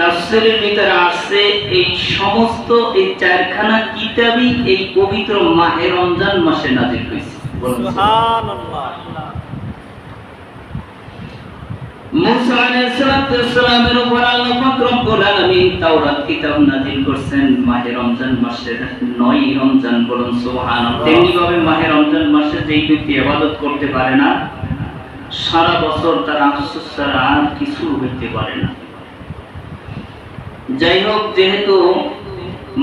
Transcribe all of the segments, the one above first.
তাফসীরের ভিতরে আসছে এই সমস্ত এই চারখানা কিতাবই এই পবিত্র মাহে রমজান মাসে নাজিল হয়েছে। মুসা আলাইহিস উপর আল্লাহ পাক রব্বুল আলামিন তাওরাত কিতাব নাযিল করছেন মাহে রমজান মাসের 9 রমজান বলুন সুবহানাল্লাহ। তেমনি ভাবে মাহে রমজান মাসে যেই ব্যক্তি ইবাদত করতে পারে না সারা বছর তার আফসোস ছাড়া আর কিছু হইতে পারে না। যাই হোক যেহেতু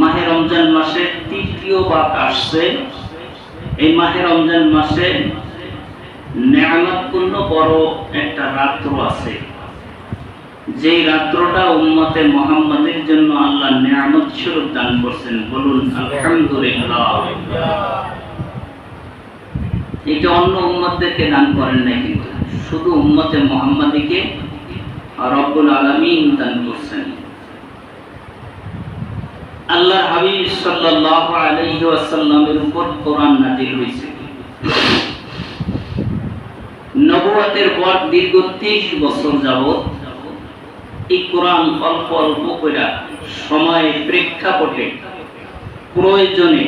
মাহে রমজান মাসে তৃতীয় বাক আসছে, এই মাহে রমজান মাসে নেয়ামতপূর্ণ বড় একটা রাত্র আছে। যেই রাত্রটা উম্মতে মোহাম্মদের জন্য আল্লাহ নেয়ামত স্বরূপ দান করছেন, বলুন, আলহামদুলিল্লাহ। এটা অন্য উম্মতদেরকে দান করেন নাই কিন্তু, শুধু উম্মতে মোহাম্মদীকে রব্বুল আলামিন দান করছেন। আল্লাহ হাবিব সাল্লাল্লাহু আলাইহি ওয়াসাল্লামের উপর কোরআন নাযিল হয়েছে নবুয়াতের পর দীর্ঘ তেইশ বছর যাবৎ এই কোরআন অল্প অল্প করে সময় প্রেক্ষাপটে প্রয়োজনে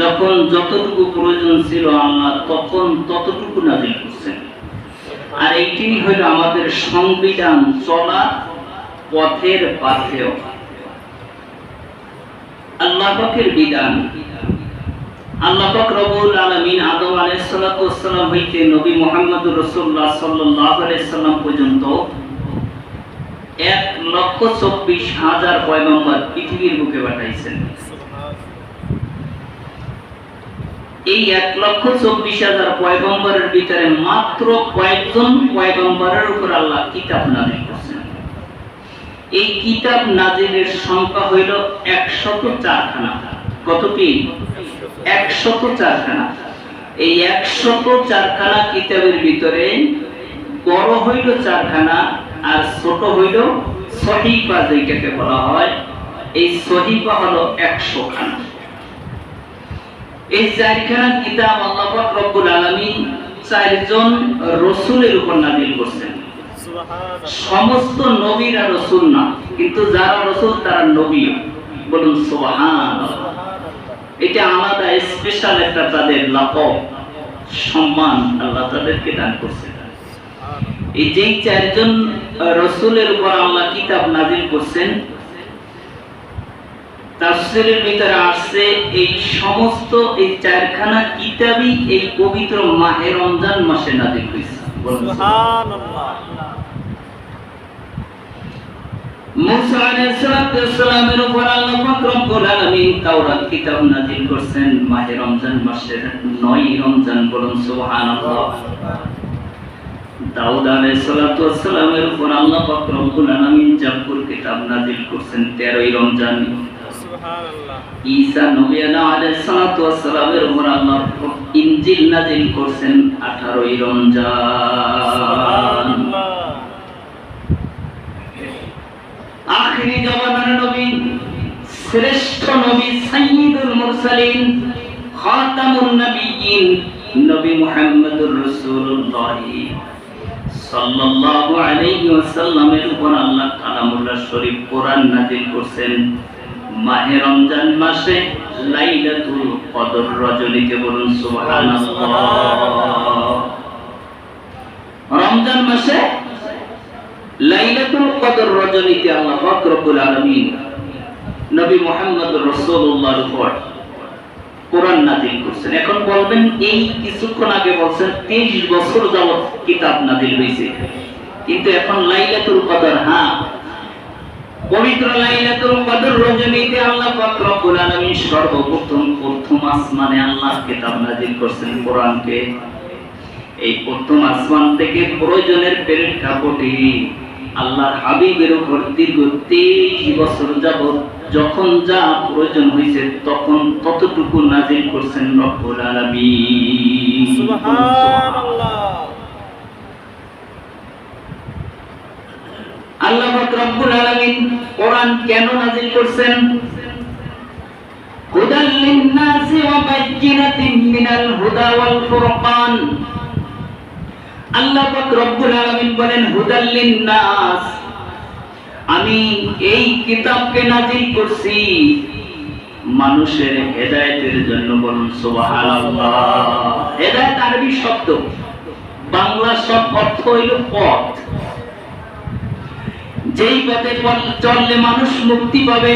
যখন যতটুকু প্রয়োজন ছিল আল্লাহ তখন ততটুকু নাজিল করছেন। আর এইটি হলো আমাদের সংবিধান চলা পথের পাথেয় আল্লাহ পাকের বিধান। আল্লাহ পাক আলামিন আদম হইতে নবী পর্যন্ত এক লক্ষ চব্বিশ হাজার পয়গম্বর পৃথিবীর বুকে পাঠাইছেন। এই এক লক্ষ চব্বিশ হাজার পয়গম্বরের ভিতরে মাত্র কয়েকজন পয়গম্বরের উপর আল্লাহ কিতাব করছেন এই কিতাব নাজিলের সংখ্যা হইল একশত চারখানা। কতটি একশত চারখানা। এই একশত চারখানা কিতাবের ভিতরে বড় হইল চারখানা আর ছোট হইল সহিফা যেটাকে বলা হয়। এই সহিফা হলো একশো খানা এই চারখানা কিতাব আল্লাহ রব্বুল আলামিন চারজন রসুলের উপর নাজিল সুবহানাল্লাহ সমস্ত নবীরা রসুল না, কিন্তু যারা রসুল তারা নবী। বলুন সুবহান এটা আলাদা স্পেশাল একটা তাদের লাকব সম্মান আল্লাহ তাদেরকে দান করছে। এই যেই চারজন রসুলের উপর আল্লাহ কিতাব নাজিল করছেন, তাফসীরের ভিতরে আসছে এই সমস্ত, এই চারখানা কিতাবই এই পবিত্র মাহে রমজান মাসে নাজিল হয়েছে। সুবহানাল্লাহ। মুসা আলাইহিস সালাতু ওয়াসসালামের উপর আল্লাহ পাক রব্বুল আলামিন তাওরাত কিতাব নাযিল করছেন মাহে রমজান মাসের 9 রমজান বলুন সুবহানাল্লাহ। দাউদ আলাইহিস সালাতু ওয়াসসালামের উপর আল্লাহ পাক রব্বুল আলামিন জাবুর কিতাব নাযিল করছেন 13ই রমজান। সুবহানাল্লাহ। ঈসা নবী আলাইহিস সালাতু ওয়াসসালামের উপর আল্লাহ ইনজিল নাযিল করছেন 18ই রমজান। সুবহানাল্লাহ। জমানার নবী শ্রেষ্ঠ নবী সাইয়্যিদুল মুরসালিন খাতামুন নবিয়্যিন নবী মুহাম্মদুর রাসূলুল্লাহ। সাল্লাল্লাহু আলাইহি ওয়াসাল্লামের উপর আল্লাহ কালামুল্লাহ শরীফ কোরআন নাযিল করছেন। মাহে রমজান মাসে লাইলাতুল কদর রজনীতে বলুন সুবহানাল্লাহ। রমজান মাসে লাইলাতুল কদর রজনীতে আল্লাহ পাক রব্বুল আলামিন নবী মুহাম্মদ রাসূলুল্লাহর উপর কোরআন নাযিল করছেন। এখন বলবেন, এই কিছুক্ষণ আগে বলছেন 23 বছর যাবত কিতাব নাযিল হয়েছে কিন্তু এখন লাইলাতুল কদর হ্যাঁ। পবিত্র লাইলাতুল কদর রজনীতে আল্লাহ পাক রব্বুল আলামিন সর্বপ্রথম, প্রথম আসমানে আল্লাহ কিতাব নাযিল করছেন কোরআনকে। এই প্রথম আসমান থেকে প্রয়োজনের প্রেক্ষাপটে আল্লাহর হাবিবের উপর দীর্ঘ তেইশ বছর যাবৎ যখন যা প্রয়োজন হয়েছে, তখন ততটুকু নাজিল করছেন রব্বুল আলামিন। আল্লাহ রব্বুল আলামিন কোরআন কেন নাজিল করছেন? হুদাল লিন-নাসি ওয়া বায়্যিনাতিন মিনাল হুদা ওয়াল ফুরকান। আল্লাহ রব্বুল আলামিন বলেন, হুদাল লিন-নাস। আমি এই কিতাবকে নাজিল করছি মানুষের হেদায়েতের জন্য বলুন, সুবহানাল্লাহ। হেদায়েত আরবি শব্দ। বাংলা সব অর্থ হইল পথ। যেই পথে চললে মানুষ মুক্তি পাবে।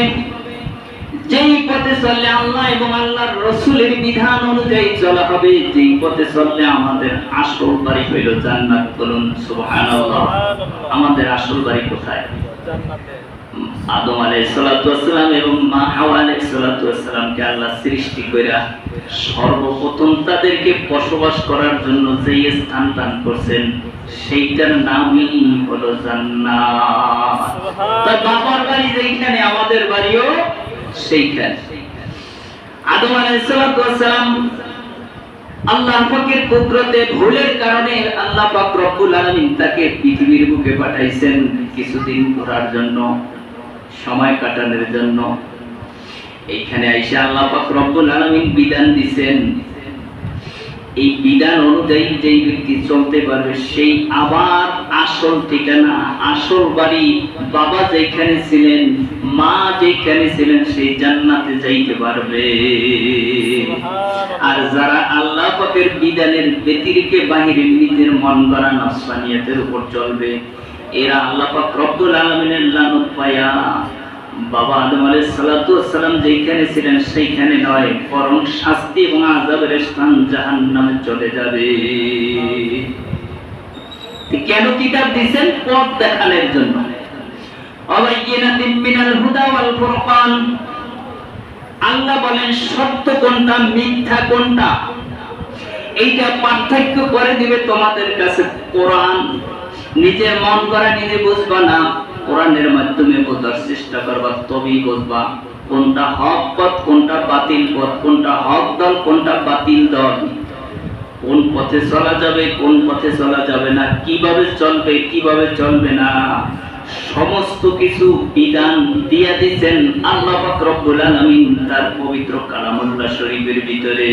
পথে চললে আল্লাহ এবং আল্লাহর রসুলের বিধান অনুযায়ী চলা হবে। যেই পথে চললে আমাদের আসল বাড়ি হইল জান্নাত। বলুন সুবহানাল্লাহ। আমাদের আসল বাড়ি কোথায়? আদম আলাইহিসসালাম এবং মা হাওয়া আলাইহিসসালামকে আল্লাহ সৃষ্টি কইরা সর্বপ্রথম তাদেরকে বসবাস করার জন্য যেই স্থান দান করছেন সেইটার নামই হলো জান্নাত। তার বাবার বাড়ি যেইখানে আমাদের বাড়িও সেইখানে। আদম আলাইহিসসালাম আল্লাহ পাকের কুদরতে ভুলের কারণে আল্লাহ পাক রব্বুল আলামিন তাকে পৃথিবীর বুকে পাঠাইছেন কিছুদিন ঘোরার জন্য, সময় কাটানোর জন্য। এইখানে আইসা আল্লাহ পাক রব্বুল আলামিন বিধান দিছেন এই বিধান অনুযায়ী যেই ব্যক্তি চলতে পারবে সেই আবার আসল ঠিকানা আসল বাড়ি বাবা যেখানে ছিলেন মা যেখানে ছিলেন সেই জান্নাতে যাইতে পারবে। আর যারা আল্লাহ পাকের বিধানের ব্যতিরিকে বাহিরে নিজের মন গড়া নসবানিয়াতের উপর চলবে এরা আল্লাহ পাক রব্বুল আলামিনের লানত পায়া বাবা আদম আলাইহিস সালাতু ওয়াসসালাম যেখানে ছিলেন সেইখানে নয়, বরং শাস্তি এবং আযাবের স্থান জাহান্নামে চলে যাবে। কেন কিতাব দিবেন পথ দেখানোর জন্য। নিজের মন করা নিজে বুঝবা না। কোরআনের মাধ্যমে বোঝার চেষ্টা করবা তবেই বুঝবা কোনটা হক পথ, কোনটা বাতিল পথ, কোনটা হক দল, কোনটা বাতিল দল। কোন পথে চলা যাবে, কোন পথে চলা যাবে না, কীভাবে চলবে কীভাবে চলবে না। সমস্ত কিছু বিধান দিয়া দিচ্ছেন আল্লাহ রব্বুল আলামিন তার পবিত্র কালামুল্লাহ শরীফের ভিতরে।